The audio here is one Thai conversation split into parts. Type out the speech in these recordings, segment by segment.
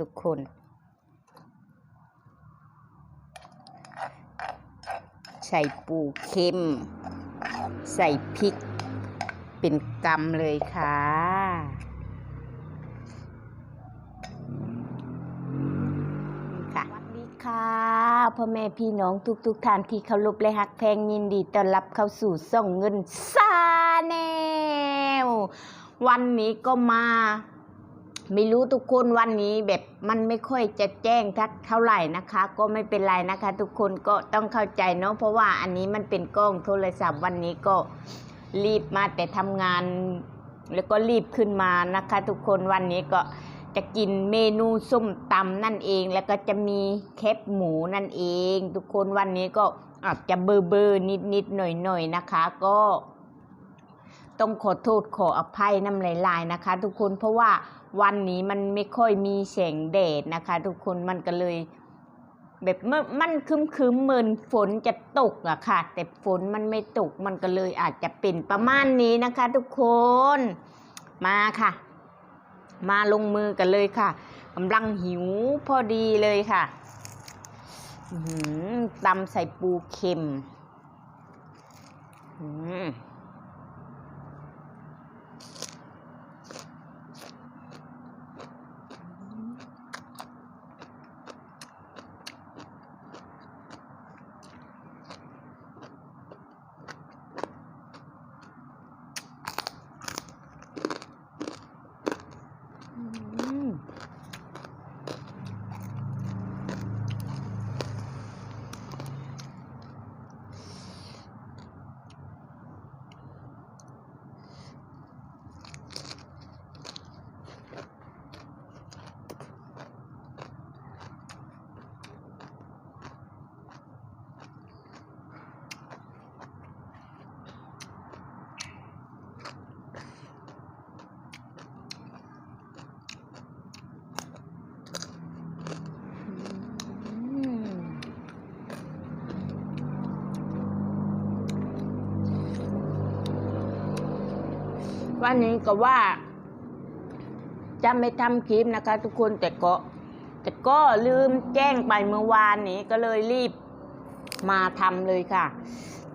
ทุกคน ใส่ปูเค็ม ใส่พริก เป็นกำเลยค่ะค่ะสวัสดีค่ะพ่อแม่พี่น้องทุกทุกๆท่านที่เคารพและฮักแพงยินดีต้อนรับเข้าสู่ส่องเงินซาแนลวันนี้ก็มา ไม่รู้ทุกคนวันนี้แบบมันไม่ค่อยจะแจ้งทักเท่าไหร่นะคะ ก็ไม่เป็นไรนะคะ ทุกคนก็ต้องเข้าใจเนาะเพราะว่าอันนี้มันเป็นกล้องโทรศัพท์วันนี้ก็รีบมาแต่ทำงาน แล้วก็รีบขึ้นมานะคะ ทุกคนวันนี้ก็จะกินเมนูส้มตำนั่นเอง แล้วก็จะมีแคบหมูนั่นเอง ทุกคนวันนี้ก็อาจจะเบอร์เบอนิดนิดๆหน่อยหน่อยๆนะคะ ก็ ต้องขอโทษขออภัยน้ำลายๆนะคะ ทุกคนเพราะว่า วันนี้มันไม่ค่อยมีแสงแดดนะคะ ทุกคนมันก็เลย แบบมันคึมคึมเหมือนฝนจะตกอะค่ะ แต่ฝนมันไม่ตกมันก็เลยอาจจะเป็นประมาณนี้นะคะ ทุกคนมาค่ะ มาลงมือกันเลยค่ะกำลังหิวพอดีเลยค่ะหือตำใส่ปูเค็ม อืม วันนี้ก็ว่าจะไม่ทำคลิปนะคะ ทุกคนแต่ก็ แต่ก็ลืมแจ้งไปเมื่อวานนี้ก็เลยรีบมาทำเลยค่ะ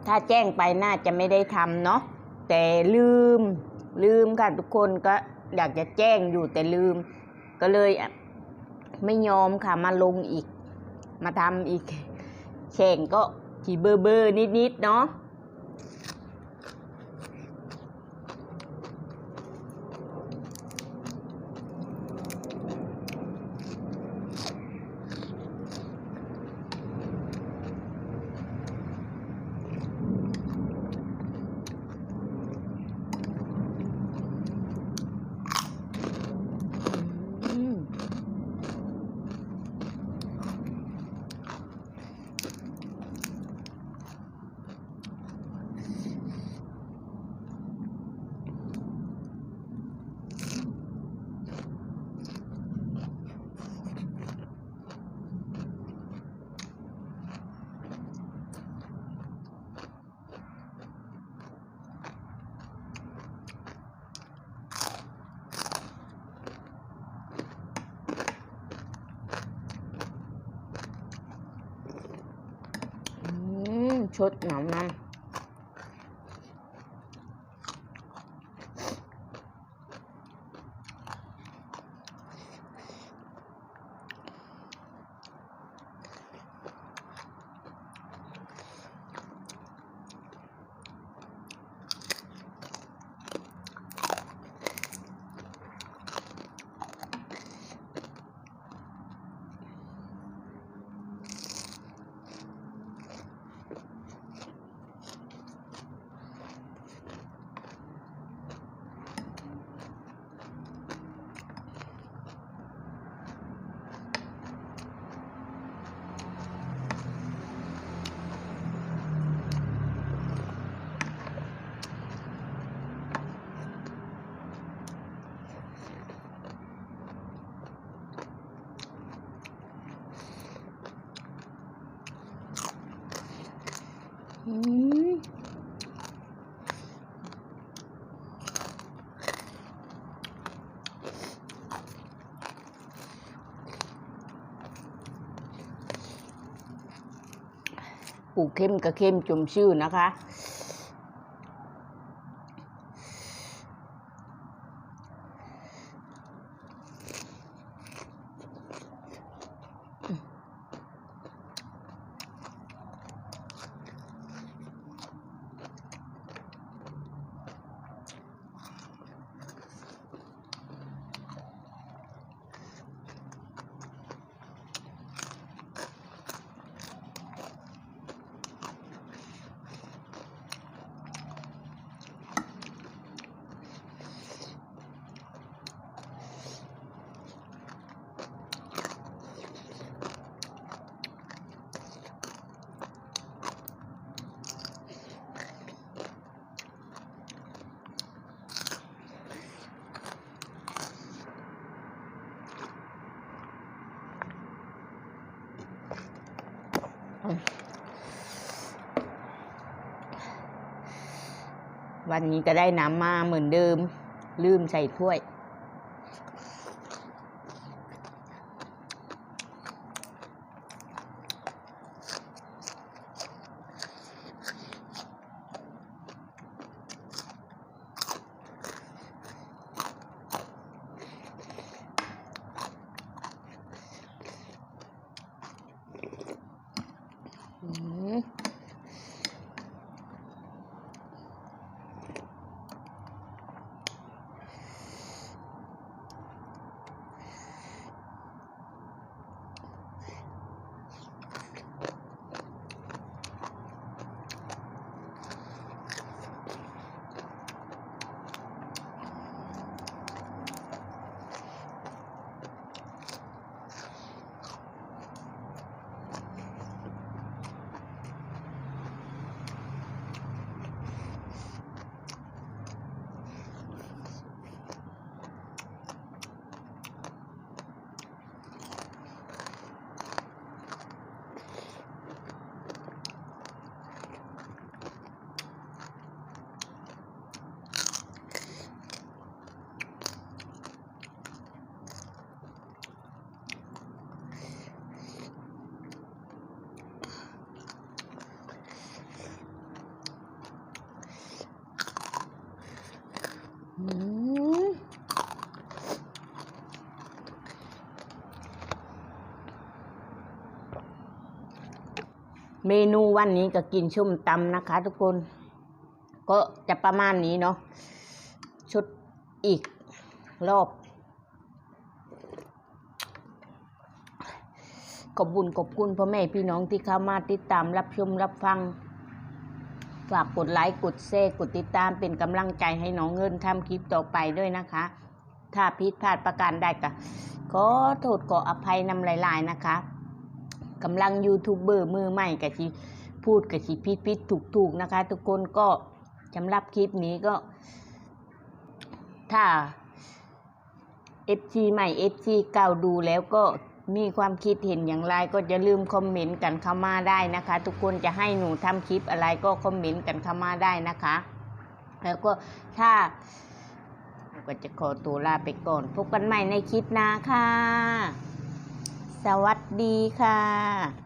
ถ้าแจ้งไปน่าจะไม่ได้ทำเนาะแต่ลืมลืมค่ะทุกคนก็อยากจะแจ้งอยู่แต่ลืม ก็เลยไม่ยอมค่ะมาลงอีก มาทำอีกแข่งก็ขี่เบอร์เบอร์นิดๆเนาะ chốt nhóm năm. ปูเข้มก็เข้มจุ่มชื่อนะคะ วันนี้จะได้น้ำมาเหมือนเดิม ลืมใส่ถ้วย อืมอืม เมนูวันนี้ก็กินชุ่มตำนะคะ ทุกคน ก็จะประมาณนี้เนาะชุดอีกรอบขอบบุญขอบคุณพ่อแม่พี่น้องที่เข้ามาติดตามรับชมรับฟัง ฝากกดไลค์กดแชร์กดติดตามเป็นกำลังใจให้น้องเงินทำคลิปต่อไปด้วยนะคะ ถ้าผิดพลาดประการใดก็ขอโทษขออภัยนำหลาย ๆ นะคะ กำลังยูทูบเบอร์มือใหม่กับชีพูดกับชีพิดพิดถูกถูกนะคะ ทุกคนก็สำหรับคลิปนี้ก็ ถ้า FG ใหม่ FG เก่าดูแล้วก็มีความคิดเห็นอย่างไรก็จะลืมคอมเมนต์กันเข้ามาได้นะคะ ทุกคนจะให้หนูทำคลิปอะไรก็คอมเมนต์กันเข้ามาได้นะคะ แล้วก็ถ้าก็จะขอตัวลาไปก่อน พบกันใหม่ในคลิปหน้าค่ะ สวัสดีค่ะ